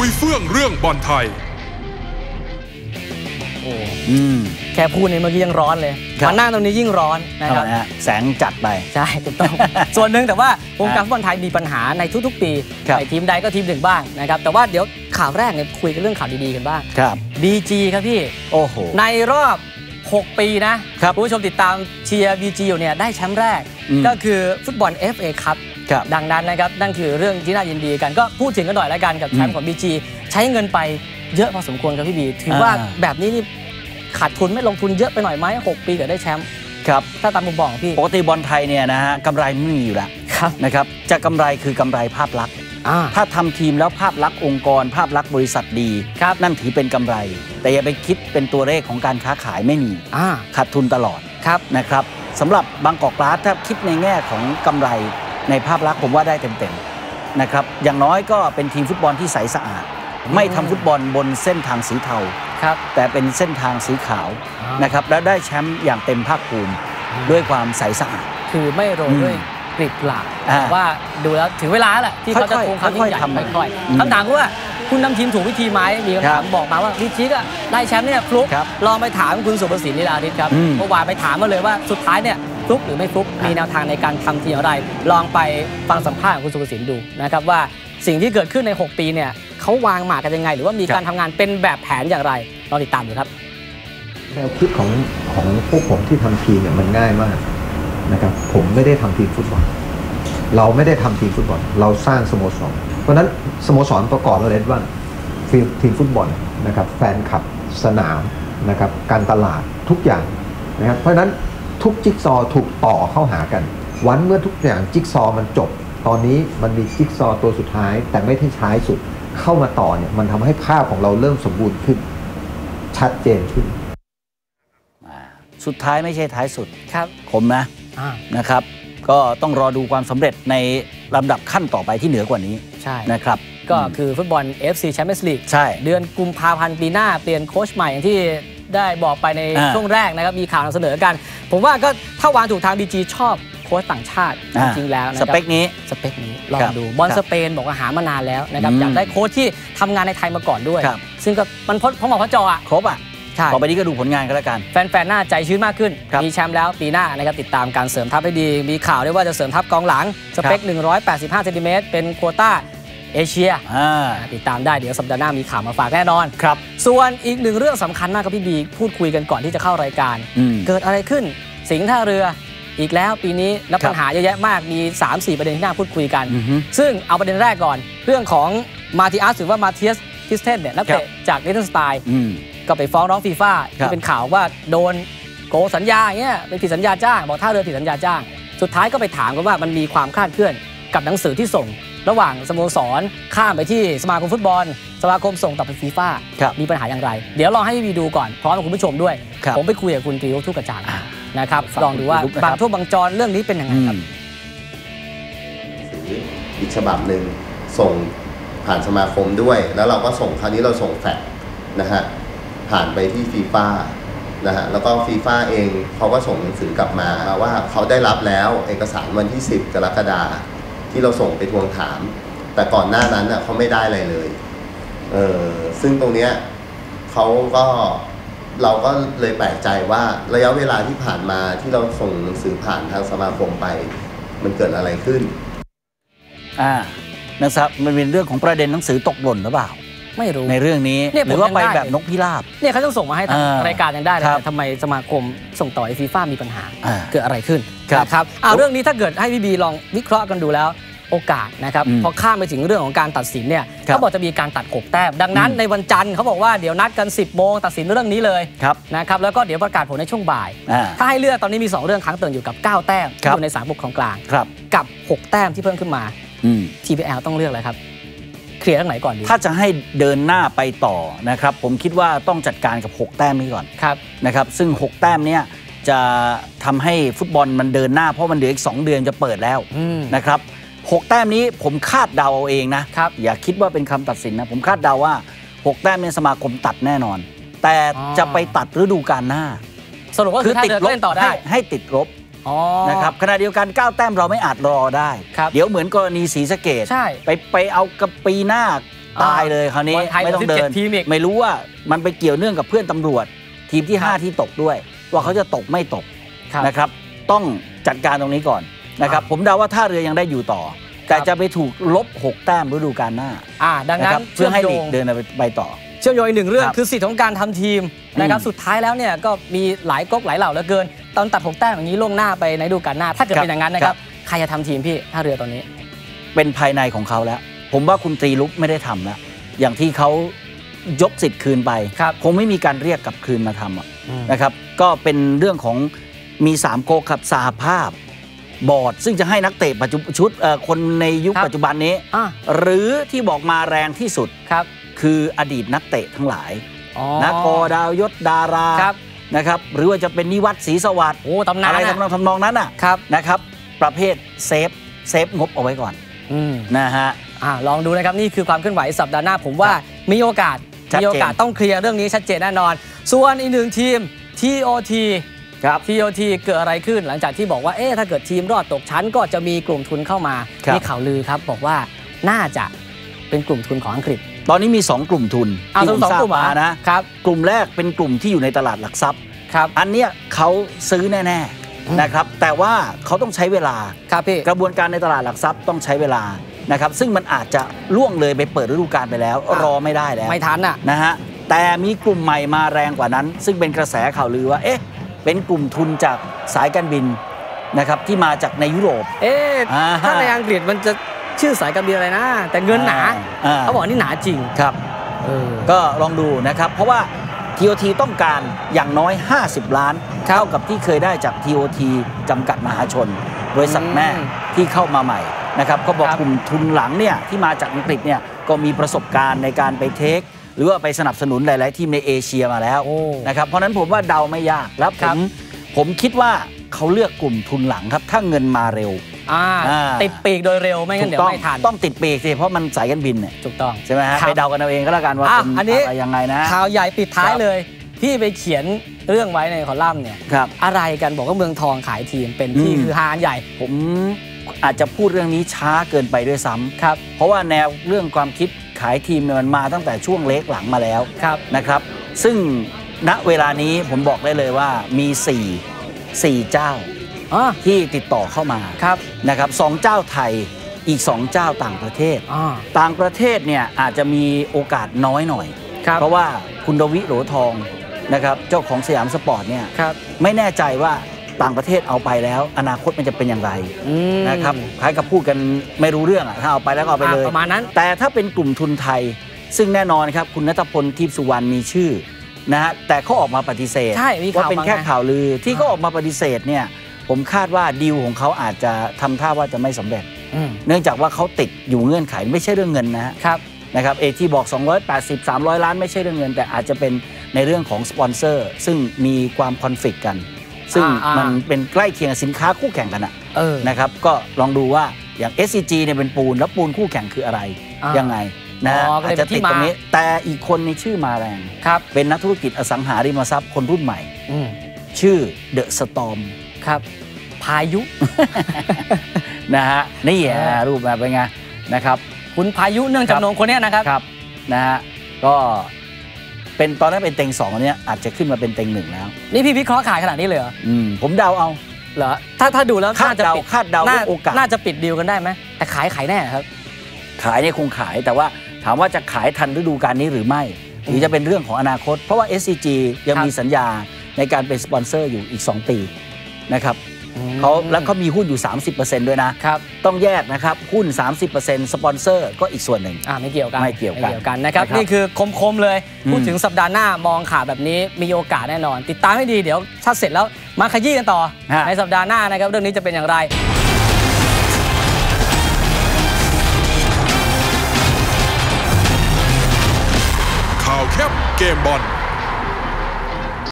คุยเฟื่องเรื่องบอลไทย โอ้อืม แค่พูดในเมื่อกี้ยังร้อนเลยครับ มานั่งตรงนี้ยิ่งร้อนนะทำคไมรับฮะแสงจัดไป ใช่ถูกต้อง ส่วนหนึ่งแต่ว่าวงการฟุตบอลไทยมีปัญหาในทุกๆ ปีครับในทีมใดก็ทีมหนึ่งบ้างนะครับแต่ว่าเดี๋ยวข่าวแรกเนี่ยคุยกันเรื่องข่าวดีๆกันบ้าง ครับ BG ครับพี่ โอ้โห ในรอบ 6 ปีนะครับณผู้ชมติดตามเชียร์ BG อยู่เนี่ยได้แชมป์แรก อืมก็คือฟุตบอล FA ครับครับ ดังนั้นนะครับนั่นคือเรื่องที่น่ายินดีกันก็พูดถึงกันหน่อยแล้วกันกับแชมป์ของ BG ใช้เงินไปเยอะพอสมควรครับพี่บีถือว่าอ่าแบบนี้นี่ขาดทุนไม่ลงทุนเยอะไปหน่อยไหมหกปีก็ได้แชมป์ครับถ้าตามมุมมองของพี่ปกติบอลไทยเนี่ยนะฮะกำไรไม่มีอยู่แล้วครับนะครับจะกำไรคือกำไรภาพลักษณ์อ่าถ้าทำทีมแล้วภาพลักษณ์องค์กร ภาพลักษณ์บริษัทดีครับนั่นถือเป็นกำไร แต่อย่าไปคิดเป็นตัวเลขของการค้าขายไม่มีอ่าขาดทุนตลอดครับนะครับสำหรับบางกอกกลาสถ้าคิดในแง่ของกำไร ในภาพลักษณ์ผมว่าได้เต็มๆนะครับอย่างน้อยก็เป็นทีมฟุตบอลที่ใสสะอาด ไม่ทำฟุตบอลบนเส้นทางสีเทาครับแต่เป็นเส้นทางสีขาวอ่านนะครับแล้วได้แชมป์อย่างเต็มภาคภูมิด้วยความใสสะอาดคือไม่โรยอืมด้วยกลีบหลาบอ่าแต่ว่าดูแล้วถึงเวลาแล้วแหละที่เขาจะค่อยๆทวงความยิ่งใหญ่ค่อยๆทำมาค่อยอืมๆคำถามคือว่าคุณนำทีมถูกวิธีไหมมีคำถามครับบอกมาว่าพี่ชิกอะได้แชมป์เนี่ยฟลุกครับลองไปถามคุณสุประสิทธิ์นิราธิตครับอืมเมื่อวานไปถามมาเลยว่าสุดท้ายเนี่ย ฟลุกหรือไม่ฟลุกมีแนวทางในการทำทีมอย่างไร ลองไปฟังสัมภาษณ์ของคุณสุประสิทธิ์ดูนะครับว่าสิ่งที่เกิดขึ้นใน 6 ปีเนี่ยเขาวางหมากกันยังไง หรือว่ามีการทำงานเป็นแบบแผนอย่างไรลองติดตามดูครับแนวคิดของของพวกผมที่ทำทีมเนี่ยมันง่ายมากนะครับผมไม่ได้ทำทีมฟุตบอลเราไม่ได้ทำทีมฟุตบอล เราสร้างสโมสร เพราะฉะนั้นสโมสรประกอบอะไรบ้างทีมทีมฟุตบอลนะครับแฟนคลับสนามนะครับการตลาดทุกอย่างนะครับเพราะฉะนั้น ทุกจิ๊กซอว์ถูกต่อเข้าหากัน วันเมื่อทุกอย่างจิ๊กซอว์มันจบ ตอนนี้มันมีจิ๊กซอว์ตัวสุดท้าย แต่ไม่ที่ท้ายสุดเข้ามาต่อเนี่ยมันทำให้ภาพของเราเริ่มสมบูรณ์ขึ้น ชัดเจนขึ้นอ่าสุดท้ายไม่ใช่ท้ายสุดครับผมนะอ่านะครับ ก็ต้องรอดูความสำเร็จในลำดับขั้นต่อไปที่เหนือกว่านี้ใช่นะครับก็คือฟุตบอล FC Champions League ใช่ เดือนกุมภาพันธ์ปีหน้า เปลี่ยนโค้ชใหม่อย่างที่ได้บอกไปในอ่าช่วงแรกนะครับ มีข่าวนำเสนอกัน ผมว่าก็ถ้าวางถูกทาง BG ชอบโค้ชต่างชาติจอ่าริงๆแล้วนะคสรับเปคนี้สเปคนี้ลอครังบดูบอลครับสเปนบอกว่าหามานานแล้วนะครับอืมอยากได้โค้ชที่ทำงานในไทยมาก่อนด้วยครับซึ่งก็มันพอพอเหมาะพอเจออะครบอะใช่ต่อไปนี้ก็ดูผลงานกันแล้วกัน แฟนๆน่าใจชื้นมากขึ้นครับมีแชมป์แล้วปีหน้านะครับติดตามการเสริมทัพให้ดี มีข่าวด้วยว่าจะเสริมทัพกองหลัง สเปค 185 เซนติเมตร เป็นโควต้า เอเชียอ่าติดตามได้เดี๋ยวสัปดาห์หน้ามีข่าวมาฝากแน่นอนครับ ส่วนอีกหนึ่งเรื่องสำคัญมากครับพี่บีพูดคุยกันก่อนที่จะเข้ารายการอืมเกิดอะไรขึ้นสิงห์ท่าเรืออีกแล้วปีนี้แล้วครับปัญหาเยอะแยะมากมี 3-4 ประเด็นที่น่าพูดคุยกันอือฮึซึ่งเอาประเด็นแรกก่อน เรื่องของมาติอัสหรือว่ามาเทียสทิสเทนเนี่ยนักครัเตะบจากเนเธอร์สไตล์อืมก็ไปฟ้องร้องฟีฟ่าครับที่เป็นข่าวว่าโดนโกงสัญญาอย่างเงี้ยเป็นผิดสัญญาจ้างบอกท่าเรือผิดสัญญาจ้าง สุดท้ายก็ไปถามกันว่ามันมีความคลาดเคลื่อนกับหนังสือที่ส่ง ระหว่างสโมสรข้ามไปที่สมาคมฟุตบอล สมาคมส่งต่อไปฟีฟ่าครับมีปัญหาอย่างไร เดี๋ยวลองให้พี่วีดูก่อนพร้อมกับคุณผู้ชมด้วยครับผมไปคุยกับคุณตรีวุฒิทุกกระจ่างอ่านะครับฝากลองดูว่าคุณตรีวุฒินะครับบางทั่วบางจรเรื่องนี้เป็นยังไงอืครับมอีกฉบับหนึ่งส่งผ่านสมาคมด้วย แล้วเราก็ส่งคราวนี้เราส่งแฟกซ์นะฮะผ่านไปที่ฟีฟ่านะฮะแล้วก็ฟีฟ่าเองเขาก็ส่งหนังสือกลับมาว่าเขาได้รับแล้วเอกสารวันที่ 10 กรกฎา ที่เราส่งไปทวงถาม แต่ก่อนหน้านั้นน่ะเขาไม่ได้อะไรเลยเออซึ่งตรงเนี้ยเขาก็เราก็เลยแปลกใจว่าระยะเวลาที่ผ่านมาที่เราส่งหนังสือผ่านทางสมาคมไป มันเกิดอะไรขึ้นอ่านะครับมันเป็นเรื่องของประเด็นหนังสือตกหล่นหรือเปล่า ไม่รู้ในเรื่องนี้เนี่ยผมหรือว่ายังไปได้แบบนกพิราบเนี่ยเขาต้องส่งมาให้ทางอ่ารายการยังได้เลยครับแต่ทำไมสมาคมส่งต่อให้ฟีฟ่ามีปัญหาอ่าเกิดอะไรขึ้นครับนะครับเอาเรื่องนี้ถ้าเกิดให้พี่บีลองวิเคราะห์กันดูแล้ว โอกาสนะครับอืมพอข้ามไปถึงเรื่องของการตัดสินเนี่ยครับเขาบอกจะมีการตัด6แต้มดังนั้นอืมในวันจันทร์เขาบอกว่าเดี๋ยวนัดกัน 10โมงตัดสินเรื่องนี้เลยครับนะครับแล้วก็เดี๋ยวประกาศผลในช่วงบ่ายอ่าถ้าให้เลือกตอนนี้มี 2 เรื่องค้างเติ่งอยู่กับ 9 แต้มครัที่บอยู่ในสามปกครองกลางครับกับ 6 แต้มที่เพิ่มขึ้นมาอืม TPL ต้องเลือกอะไรครับเคลียร์ทางไหนก่อนดีถ้าจะให้เดินหน้าไปต่อนะครับผมคิดว่าต้องจัดการกับ 6 แต้มนี้ก่อนครับนะครับซึ่ง 6 แต้มเนี้ยจะทำให้ฟุตบอลมันเดินหน้าเพราะมันเหลืออีก 2 เดือนจะเปิดแล้วอืมนะครับ 6 แต้มนี้ผมคาดเดาเอาเองนะครับอย่าคิดว่าเป็นคำตัดสินนะ ผมคาดเดาว่า 6 แต้มเนี่ยสมาคมตัดแน่นอน แต่อ๋อจะไปตัดฤดูกาลหน้า สรุปก็คือถ้าเดินเล่นต่อได้ให้ให้ติดลบอ๋อนะครับขณะเดียวกัน 9 แต้มเราไม่อาจรอได้ครับเดี๋ยวเหมือนกรณีศรีสะเกดใช่ไปไปเอากับปีหน้าอ่าตายเลยคราวนี้บอลไทยไม่ต้องเดิน17ทีมอีกไม่รู้ว่ามันไปเกี่ยวเนื่องกับเพื่อนตำรวจ ทีมที่ครับ5ที่ตกด้วย ว่าเขาจะตกไม่ตกครับนะครับ ต้องจัดการตรงนี้ก่อน นะครับอ่าผมเดาว่าท่าเรือยังได้อยู่ต่อ แต่จะไปถูกลบ 6 แต้มฤดูกาลหน้าอ่าดังนะนั้คนรับเพื่อให้ลีกเดินไปไปต่อ เชื่อมโยงอีกหนึ่งเรื่องครับคือสิทธิ์ของการทำทีมนะครับอืมสุดท้ายแล้วเนี่ยก็มีหลายก๊กหลายเหล่าเหลือเกิน ตอนตัดหกแต้มอย่างนี้ล่วงหน้าไปในฤดูกาลหน้า ถ้าเกิดครับเป็นอย่างนั้นนะครับใครจะทำทีมพี่ท่าเรือตอนนี้ เป็นภายในของเขาแล้ว ผมว่าคุณตรีลุกไม่ได้ทำแล้วอย่างที่เขายกสิทธิ์คืนไปครับคงไม่มีการเรียกกลับคืนมาทำอะอืมนะครับ ก็เป็นเรื่องของมี3โกครับสหภาพ บอร์ด ซึ่งจะให้นักเตะปัจจุชุดเอ่อคนในยุคครับปัจจุบันนี้อ่าหรือที่บอกมาแรงที่สุดครับ คืออดีตนักเตะทั้งหลายอ๋อนักกอดาวยศดาราครับนะครับหรือว่าจะเป็นนิวัตศรีสวัสดิ์โอ้ตำนานอะไรอะทำนองทำนองนั้นอะครับนะครับ ประเภทเซฟเซฟงบเอาไว้ก่อนอืมนะฮะอ่าลองดูนะครับ นี่คือความเคลื่อนไหวสัปดาห์หน้า ผมว่ามีโอกาสชัดเจนมีโอกาสต้องเคลียร์เรื่องนี้ชัดเจนแน่นอน ส่วนอีกหนึ่งทีม TOT ครับ TOT เกิดอะไรขึ้นหลังจากที่บอกว่าเอ๊ะถ้าเกิดทีมรอดตกชั้นก็จะมีกลุ่มทุนเข้ามาครับมีข่าวลือครับบอกว่าน่าจะเป็นกลุ่มทุนของอังกฤษ ตอนนี้มี 2 กลุ่มทุนเอาที่ทั้ผงมสองทราบกลุ่มเหรอมานะครับกลุ่มแรกเป็นกลุ่มที่อยู่ในตลาดหลักทรัพย์ครับอันเนี้ยเขาซื้อแน่อืมๆนะครับ แต่ว่าเขาต้องใช้เวลาครับพี่กระบวนการในตลาดหลักทรัพย์ต้องใช้เวลานะครับ ซึ่งมันอาจจะล่วงเลยไปเปิดฤดูกาลไปแล้วอะรอไม่ได้แล้วไม่ทันอะนะฮะแต่มีกลุ่มใหม่มาแรงกว่านั้น ซึ่งเป็นกระแสข่าวลือว่าเอ๊ะ เป็นกลุ่มทุนจากสายการบินนะครับที่มาจากในยุโรป เอ๊ะอ่าถ้าในอังกฤษมันจะชื่อสายการบินอะไรนะ แต่เงินหนาอ่าเขาบอกนี่หนาจริงครับเออก็ลองดูนะครับ เพราะว่า TOT ต้องการอย่างน้อย 50 ล้านครับเท่ากับที่เคยได้จาก TOT จำกัดมหาชน บริษัทแม่อืมที่เข้ามาใหม่นะครับก็บอกครับกลุ่มทุนหลังเนี่ยที่มาจากอังกฤษเนี่ยก็มีประสบการณ์ในการไปเทค หรือว่าไปสนับสนุนหลาย ๆ ทีมในเอเชียมาแล้วโอ้นะครับเพราะฉะนั้นผมว่าเดาไม่ยากแล้วผครับมผมคิดว่าเขาเลือกกลุ่มทุนหลังครับ ถ้าเงินมาเร็วอ่าอ่าติดปีกโดยเร็วไม่งั้นเดี๋ยวต้องไม่ทันต้องติดปีกสิเพราะมันสายการบินเนี่ยถูกต้องใช่ไหมฮะครับไปเดากันเอาเองก็แล้วกันว่าอะเป็นอันนี้อะไรยังไงนะข่าวใหญ่ปิดท้าคยรับเลยพี่ไปเขียนเรื่องไว้ในคอลัมน์เนี่ยครับอะไรกันบอกว่าเมืองทองขายทีมเป็นที่อืมคือฮาอันใหญ่ ผมอาจจะพูดเรื่องนี้ช้าเกินไปด้วยซ้ำครับ เพราะว่าแนวเรื่องความคิด ขายทีมเนี่ยมันมาตั้งแต่ช่วงเล็กหลังมาแล้วครับนะครับ ซึ่งณเวลานี้ผมบอกได้เลยว่ามี 4 4 เจ้าอ๋อที่ติดต่อเข้ามาครับนะครับสองเจ้าไทยอีก 2 เจ้าต่างประเทศอ๋อต่างประเทศเนี่ยอาจจะมีโอกาสน้อยหน่อยครับเพราะว่าคุณดวิโหลทองนะครับเจ้าของสยามสปอร์ตเนี่ยครับไม่แน่ใจว่า ต่างประเทศเอาไปแล้ว อนาคตมันจะเป็นอย่างไรอืมนะครับคล้ายกับพูดกันไม่รู้เรื่องอะถ้าเอาไปแล้วก็เอาไปเลยอะประมาณนั้น แต่ถ้าเป็นกลุ่มทุนไทย ซึ่งแน่นอนครับคุณนัทพลทิพย์สุวรรณมีชื่อนะฮะแต่เขาออกมาปฏิเสธใช่มีข่าวว่าเป็นแค่มาไงข่าวลือที่เขาออกมาปฏิเสธเนี่ยผมคาดว่าดีลของเขาอาจจะทำท่าว่าจะไม่สำเร็จอืมเนื่องจากว่าเขาติดอยู่เงื่อนไขไม่ใช่เรื่องเงินนะฮะครับนะครับเอที่บอก 280 300 ล้านไม่ใช่เรื่องเงิน แต่อาจจะเป็นในเรื่องของสปอนเซอร์ ซึ่งมีความคอนฟ lict กัน ซึ่งอ่าๆมันเป็นใกล้เคียงกับสินค้าคู่แข่งกันอะเออนะครับก็ลองดูว่าอย่าง SCG เนี่ยเป็นปูนแล้วปูนคู่แข่งคืออะไรอ่ายัยังไงนะฮะอ๋อก็เลยอาจจะติดตรงนี้เป็นที่มาแต่อีกคนในชื่อมาแรงครับเป็นนักธุรกิจอสังหาริมทรัพย์คนรุ่นใหม่อืมชื่อเดอะสตอมครับพายุนะฮะนี่เออฮะรูปแบบเป็นไงนะครับ คุณพายุเนื่องครับจำนงคนเนี้ยนะครับครับนะฮะก็ เป็นตอนนั้นเป็นเต็งสองอันเนี้ยอาจจะขึ้นมาเป็นเต็งหนึ่งแล้ว นี่พี่วิเคราะห์ขายขนาดนี้เลยเหรออืมผมเดาเอาเหรอถ้าถ้าดูแล้วคาดน่าจะเดาปิดคาดเดาน่าว่าโอกาสน่าจะปิดดีลกันได้ไหมแต่ขายขายแน่ครับ ขายเนี่ยคงขายแต่ว่าถามว่าจะขายทันฤดูกาลนี้หรือไม่ หรือจะเป็นเรื่องของอนาคต เพราะว่า SCG ยังครับมีสัญญาในการเป็นสปอนเซอร์อยู่อีก 2 ปีนะครับอืม เขาแล้วเขามีหุ้นอยู่ 30%ด้วยนะครับต้องแยกนะครับ หุ้น 30%สปอนเซอร์ก็อีกส่วนหนึ่งอ่าไม่เกี่ยวกันไม่เกี่ยวกันนะครับนะครับนี่คือคมๆเลยอืมพูดถึงสัปดาห์หน้ามองข่าวแบบนี้มีโอกาสแน่นอน ติดตามให้ดีเดี๋ยวถ้าเสร็จแล้วมาขยี้กันต่อฮะในสัปดาห์หน้านะครับ เรื่องนี้จะเป็นอย่างไรข่าวแคบเกมบอล